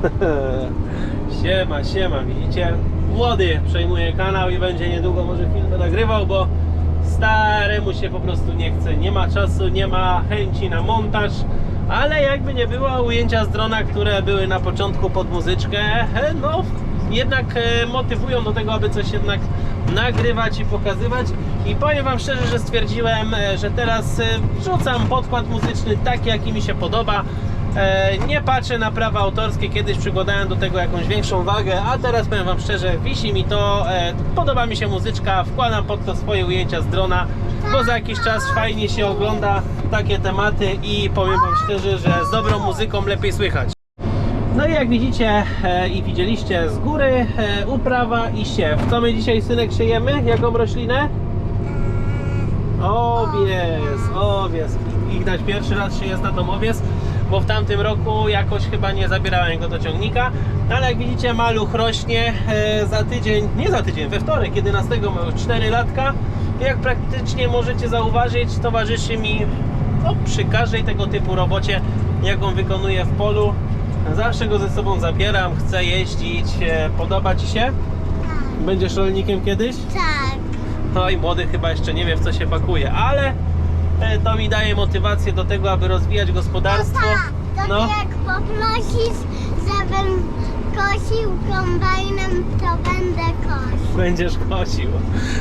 siema, siema, widzicie? Młody przejmuje kanał i będzie niedługo może filmy nagrywał, bo staremu się po prostu nie chce. Nie ma czasu, nie ma chęci na montaż. Ale jakby nie było, ujęcia z drona, które były na początku pod muzyczkę, no jednak e, motywują do tego, aby coś jednak nagrywać i pokazywać. I powiem Wam szczerze, że stwierdziłem, e, że teraz e, wrzucam podkład muzyczny taki, jaki mi się podoba. E, Nie patrzę na prawa autorskie, kiedyś przykładałem do tego jakąś większą wagę, a teraz powiem Wam szczerze, wisi mi to, e, podoba mi się muzyczka, wkładam pod to swoje ujęcia z drona, bo za jakiś czas fajnie się ogląda takie tematy i powiem Wam szczerze, że z dobrą muzyką lepiej słychać. No i jak widzicie e, i widzieliście z góry, uprawa i siew. Co my dzisiaj synek siejemy? Jaką roślinę? Owies, owies. Ignaś pierwszy raz się jest na tą owies, bo w tamtym roku jakoś chyba nie zabierałem go do ciągnika. Ale jak widzicie maluch rośnie e, za tydzień, nie za tydzień, we wtorek 11 ma już 4 latka. I Jak praktycznie możecie zauważyć, towarzyszy mi no, przy każdej tego typu robocie, jaką wykonuję w polu. Zawsze go ze sobą zabieram, chcę jeździć. E, Podoba Ci się? Będziesz rolnikiem kiedyś? Tak. No i młody chyba jeszcze nie wie w co się pakuje, ale to mi daje motywację do tego, aby rozwijać gospodarstwo. Tata, to No, jak poprosisz, żebym kosił kombajnem, to będę kosił. będziesz kosił.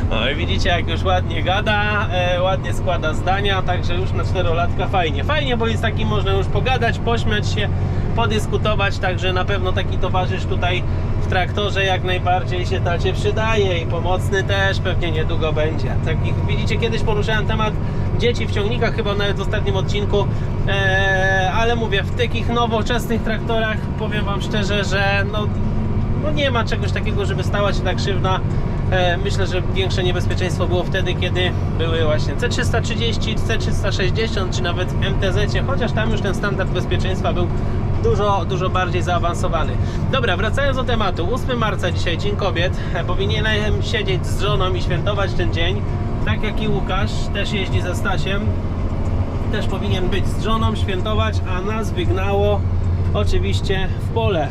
No i widzicie jak już ładnie gada, e, ładnie składa zdania, także już na czterolatka fajnie. Fajnie, bo jest taki można już pogadać, pośmiać się, podyskutować, także na pewno taki towarzysz tutaj traktorze jak najbardziej się tacie przydaje i pomocny też pewnie niedługo będzie. Takich, widzicie, kiedyś poruszałem temat dzieci w ciągnikach, chyba nawet w ostatnim odcinku, e, ale mówię, w takich nowoczesnych traktorach powiem Wam szczerze, że no, no nie ma czegoś takiego, żeby stała się tak krzywda. E, Myślę, że większe niebezpieczeństwo było wtedy, kiedy były właśnie C330, C360 czy nawet MTZ, chociaż tam już ten standard bezpieczeństwa był dużo, dużo bardziej zaawansowany. Dobra, wracając do tematu. 8 marca dzisiaj, Dzień Kobiet. E, Powinienem siedzieć z żoną i świętować ten dzień. Tak jak i Łukasz, też jeździ ze Stasiem. Też powinien być z żoną, świętować, a nas wygnało oczywiście w pole.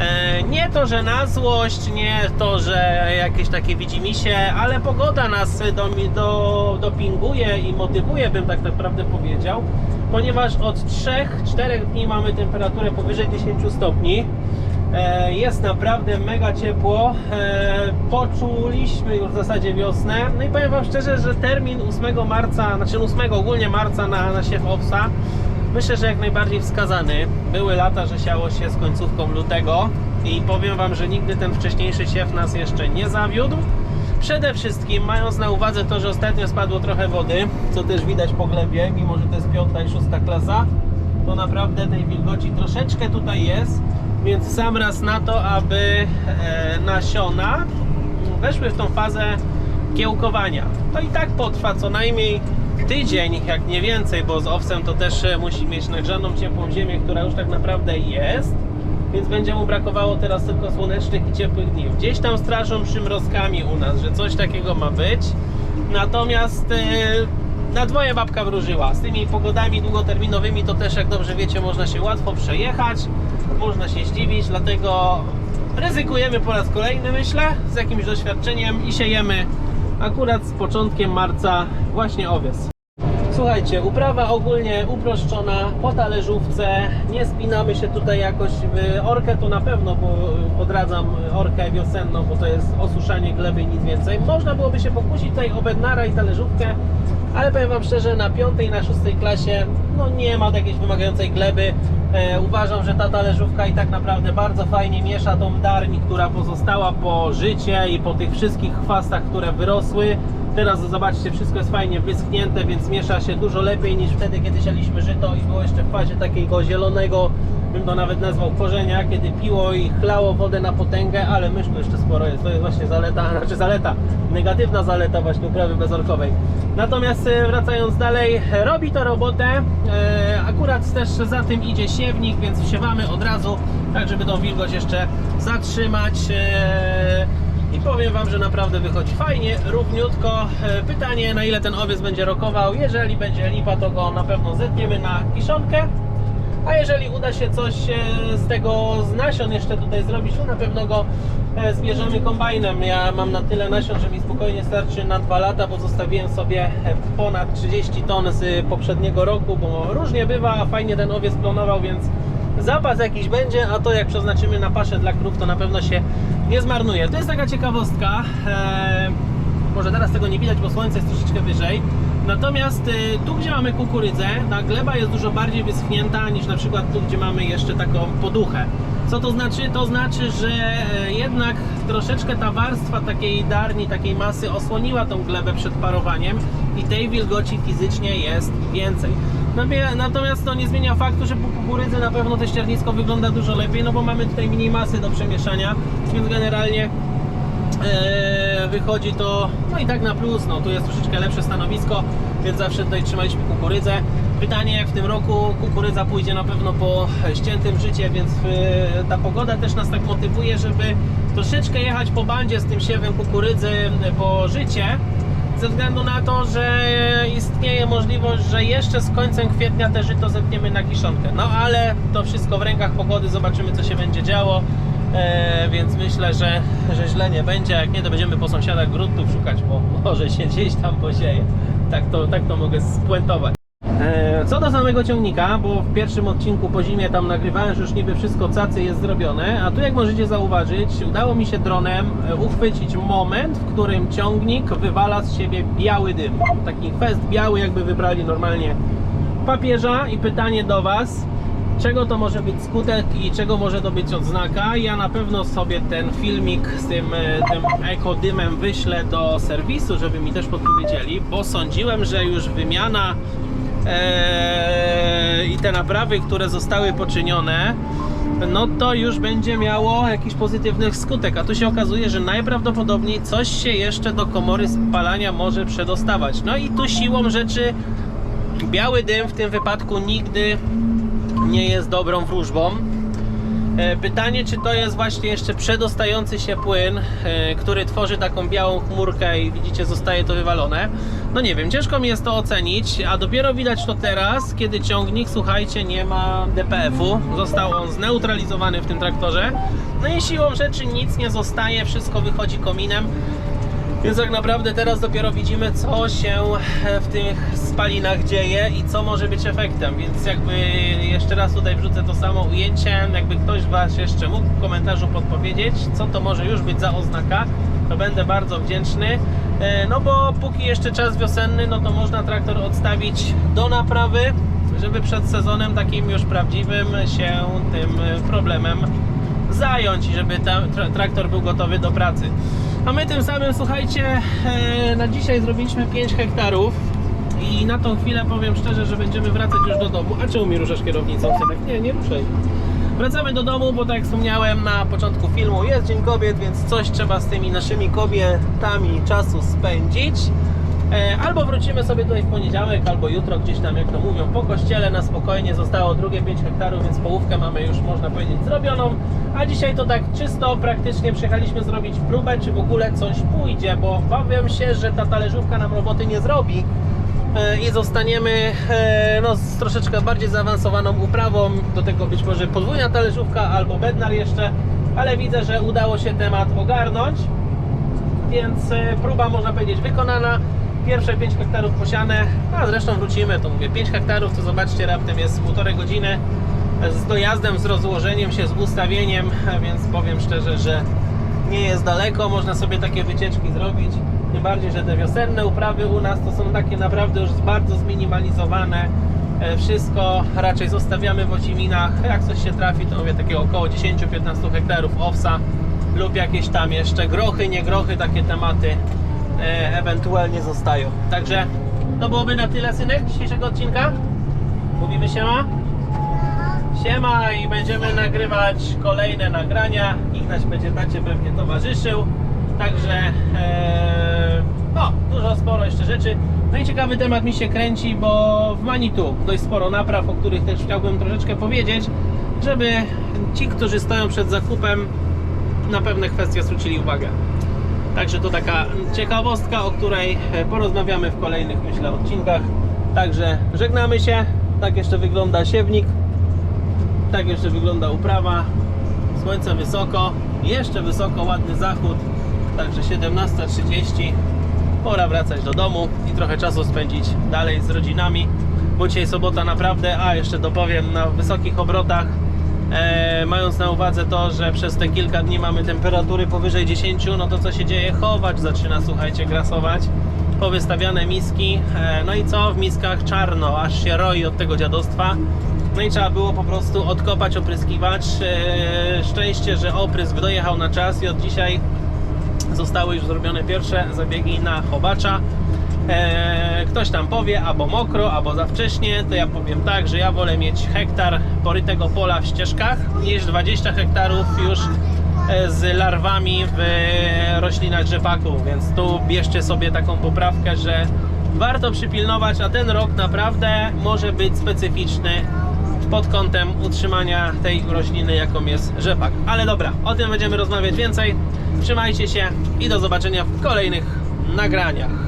E, Nie to, że na złość, nie to, że jakieś takie widzimisię, ale pogoda nas do, do, dopinguje i motywuje, bym tak naprawdę powiedział, ponieważ od 3-4 dni mamy temperaturę powyżej 10 stopni. E, Jest naprawdę mega ciepło. E, Poczuliśmy już w zasadzie wiosnę. No i powiem Wam szczerze, że termin 8 marca, znaczy 8 ogólnie marca na, na siew owsa Myślę, że jak najbardziej wskazany. Były lata, że siało się z końcówką lutego i powiem Wam, że nigdy ten wcześniejszy siew nas jeszcze nie zawiódł. Przede wszystkim mając na uwadze to, że ostatnio spadło trochę wody, co też widać po glebie, mimo że to jest piąta i szósta klasa, to naprawdę tej wilgoci troszeczkę tutaj jest, więc sam raz na to, aby e, nasiona weszły w tą fazę kiełkowania. To i tak potrwa co najmniej tydzień, jak nie więcej, bo z owsem to też e, musi mieć nagrzaną, ciepłą ziemię, która już tak naprawdę jest. Więc będzie mu brakowało teraz tylko słonecznych i ciepłych dni. Gdzieś tam straszą przymrozkami u nas, że coś takiego ma być. Natomiast e, na dwoje babka wróżyła. Z tymi pogodami długoterminowymi to też, jak dobrze wiecie, można się łatwo przejechać, można się zdziwić, dlatego ryzykujemy po raz kolejny, myślę, z jakimś doświadczeniem i siejemy akurat z początkiem marca właśnie owies. Słuchajcie, uprawa ogólnie uproszczona, po talerzówce, nie spinamy się tutaj jakoś orkę, to na pewno, bo odradzam orkę wiosenną, bo to jest osuszanie gleby i nic więcej. Można byłoby się pokusić tutaj o bednara i talerzówkę, ale powiem Wam szczerze, na piątej i na szóstej klasie no nie ma jakiejś wymagającej gleby. E, uważam, że ta talerzówka i tak naprawdę bardzo fajnie miesza tą darni, która pozostała po życie i po tych wszystkich chwastach, które wyrosły. Teraz zobaczcie, wszystko jest fajnie wyschnięte, więc miesza się dużo lepiej niż wtedy, kiedy sialiśmy żyto i było jeszcze w fazie takiego zielonego, bym to nawet nazwał korzenia, kiedy piło i chlało wodę na potęgę, ale mysz tu jeszcze sporo jest. To jest właśnie zaleta, znaczy zaleta, negatywna zaleta właśnie uprawy bezorkowej. Natomiast e, wracając dalej, robi to robotę. E, Akurat też za tym idzie siewnik, więc wsiewamy od razu, tak żeby tą wilgoć jeszcze zatrzymać. I powiem Wam, że naprawdę wychodzi fajnie, równiutko. E, Pytanie, na ile ten owiec będzie rokował. Jeżeli będzie lipa, to go na pewno zetniemy na kiszonkę. A jeżeli uda się coś e, z tego z nasion jeszcze tutaj zrobić, to na pewno go e, zbierzemy kombajnem. Ja mam na tyle nasion, że mi spokojnie starczy na dwa lata, bo zostawiłem sobie ponad 30 ton z poprzedniego roku, bo różnie bywa, fajnie ten owiec klonował, więc zapas jakiś będzie, a to jak przeznaczymy na paszę dla krów, to na pewno się nie zmarnuje. To jest taka ciekawostka. E, może teraz tego nie widać, bo słońce jest troszeczkę wyżej. Natomiast y, tu, gdzie mamy kukurydzę, ta gleba jest dużo bardziej wyschnięta niż na przykład tu, gdzie mamy jeszcze taką poduchę. Co to znaczy? To znaczy, że e, jednak troszeczkę ta warstwa takiej darni, takiej masy osłoniła tą glebę przed parowaniem i tej wilgoci fizycznie jest więcej. Nabie- Natomiast to nie zmienia faktu, że po kukurydzy na pewno to ściernisko wygląda dużo lepiej, no bo mamy tutaj mniej masy do przemieszania, więc generalnie e, wychodzi to no i tak na plus, no tu jest troszeczkę lepsze stanowisko, więc zawsze tutaj trzymaliśmy kukurydzę. Pytanie jak w tym roku kukurydza pójdzie na pewno po ściętym życie, więc e, ta pogoda też nas tak motywuje, żeby troszeczkę jechać po bandzie z tym siewem kukurydzy po życie, ze względu na to, że istnieje możliwość, że jeszcze z końcem kwietnia te żyto zepniemy na kiszonkę. No ale to wszystko w rękach pogody, zobaczymy co się będzie działo. E, więc myślę, że, że źle nie będzie. Jak nie, to będziemy po sąsiadach gruntów szukać, bo może się gdzieś tam posieje. Tak to, tak to mogę spuentować. E, Co do samego ciągnika, bo w pierwszym odcinku po zimie tam nagrywałem, że już niby wszystko cacy jest zrobione, a tu jak możecie zauważyć, udało mi się dronem e, uchwycić moment, w którym ciągnik wywala z siebie biały dym. Taki fest biały, jakby wybrali normalnie papieża i pytanie do Was, czego to może być skutek i czego może to być odznaka. Ja na pewno sobie ten filmik z tym, e, tym ekodymem wyślę do serwisu, żeby mi też podpowiedzieli, bo sądziłem, że już wymiana i te naprawy, które zostały poczynione, no to już będzie miało jakiś pozytywny skutek, a tu się okazuje, że najprawdopodobniej coś się jeszcze do komory spalania może przedostawać. No i tu siłą rzeczy biały dym w tym wypadku nigdy nie jest dobrą wróżbą. E, Pytanie, czy to jest właśnie jeszcze przedostający się płyn, e, który tworzy taką białą chmurkę i widzicie, zostaje to wywalone. No nie wiem, ciężko mi jest to ocenić, a dopiero widać to teraz, kiedy ciągnik, słuchajcie, nie ma DPF-u. Został on zneutralizowany w tym traktorze. No i siłą rzeczy nic nie zostaje, wszystko wychodzi kominem. Więc tak naprawdę teraz dopiero widzimy, co się w tych spalinach dzieje i co może być efektem. Więc jakby jeszcze raz tutaj wrzucę to samo ujęcie. Jakby ktoś Was jeszcze mógł w komentarzu podpowiedzieć, co to może już być za oznaka, to będę bardzo wdzięczny. E, No bo póki jeszcze czas wiosenny, no to można traktor odstawić do naprawy, żeby przed sezonem takim już prawdziwym się tym e, problemem zająć i żeby traktor był gotowy do pracy. A my tym samym, słuchajcie, e, na dzisiaj zrobiliśmy 5 hektarów i na tą chwilę powiem szczerze, że będziemy wracać już do domu. A czemu mi ruszasz kierownicą, synek? Nie, nie ruszaj. Wracamy do domu, bo tak jak wspomniałem na początku filmu, jest Dzień Kobiet, więc coś trzeba z tymi naszymi kobietami czasu spędzić. E, Albo wrócimy sobie tutaj w poniedziałek, albo jutro gdzieś tam, jak to mówią, po kościele na spokojnie. Zostało drugie 5 hektarów, więc połówkę mamy już, można powiedzieć, zrobioną. A dzisiaj to tak czysto, praktycznie przyjechaliśmy zrobić próbę, czy w ogóle coś pójdzie, bo obawiam się, że ta talerzówka nam roboty nie zrobi e, i zostaniemy e, no, z troszeczkę bardziej zaawansowaną uprawą. Do tego być może podwójna talerzówka albo bednar jeszcze, ale widzę, że udało się temat ogarnąć więc próba można powiedzieć wykonana. Pierwsze 5 hektarów posiane, no, a zresztą wrócimy, to mówię 5 hektarów, to zobaczcie, raptem jest półtorej godziny z dojazdem, z rozłożeniem się, z ustawieniem, więc powiem szczerze, że nie jest daleko, można sobie takie wycieczki zrobić. Tym bardziej, że te wiosenne uprawy u nas to są takie naprawdę już bardzo zminimalizowane. E, Wszystko raczej zostawiamy w ociminach. Jak coś się trafi, to mówię takie około 10-15 hektarów owsa lub jakieś tam jeszcze grochy, nie grochy, takie tematy e, ewentualnie zostają. Także to byłoby na tyle, synek, dzisiejszego odcinka. Mówimy siema. Siema i będziemy nagrywać kolejne nagrania. Ignaś będzie tacie pewnie towarzyszył. Także e, no, dużo sporo jeszcze rzeczy. No i ciekawy temat mi się kręci, bo w Manitu dość sporo napraw, o których też chciałbym troszeczkę powiedzieć, żeby ci, którzy stoją przed zakupem, na pewne kwestie zwrócili uwagę. Także to taka ciekawostka, o której e, porozmawiamy w kolejnych, myślę, odcinkach. Także żegnamy się. Tak jeszcze wygląda siewnik. Tak jeszcze wygląda uprawa. Słońce wysoko, jeszcze wysoko, ładny zachód. Także 17.30. Pora wracać do domu i trochę czasu spędzić dalej z rodzinami. Bo dzisiaj sobota naprawdę, a jeszcze dopowiem, na wysokich obrotach. E, mając na uwadze to, że przez te kilka dni mamy temperatury powyżej 10, no to co się dzieje? Chować zaczyna, słuchajcie, grasować. Powystawiane miski, e, no i co? W miskach czarno, aż się roi od tego dziadostwa. No i trzeba było po prostu odkopać opryskiwacz. E, szczęście, że oprysk dojechał na czas i od dzisiaj zostały już zrobione pierwsze zabiegi na chowacza. Eee, ktoś tam powie albo mokro, albo za wcześnie, to ja powiem tak, że ja wolę mieć hektar porytego pola w ścieżkach niż 20 hektarów już e, z larwami w e, roślinach rzepaku, więc tu bierzcie sobie taką poprawkę, że warto przypilnować, a ten rok naprawdę może być specyficzny pod kątem utrzymania tej rośliny, jaką jest rzepak. Ale dobra, o tym będziemy rozmawiać więcej. Trzymajcie się i do zobaczenia w kolejnych nagraniach.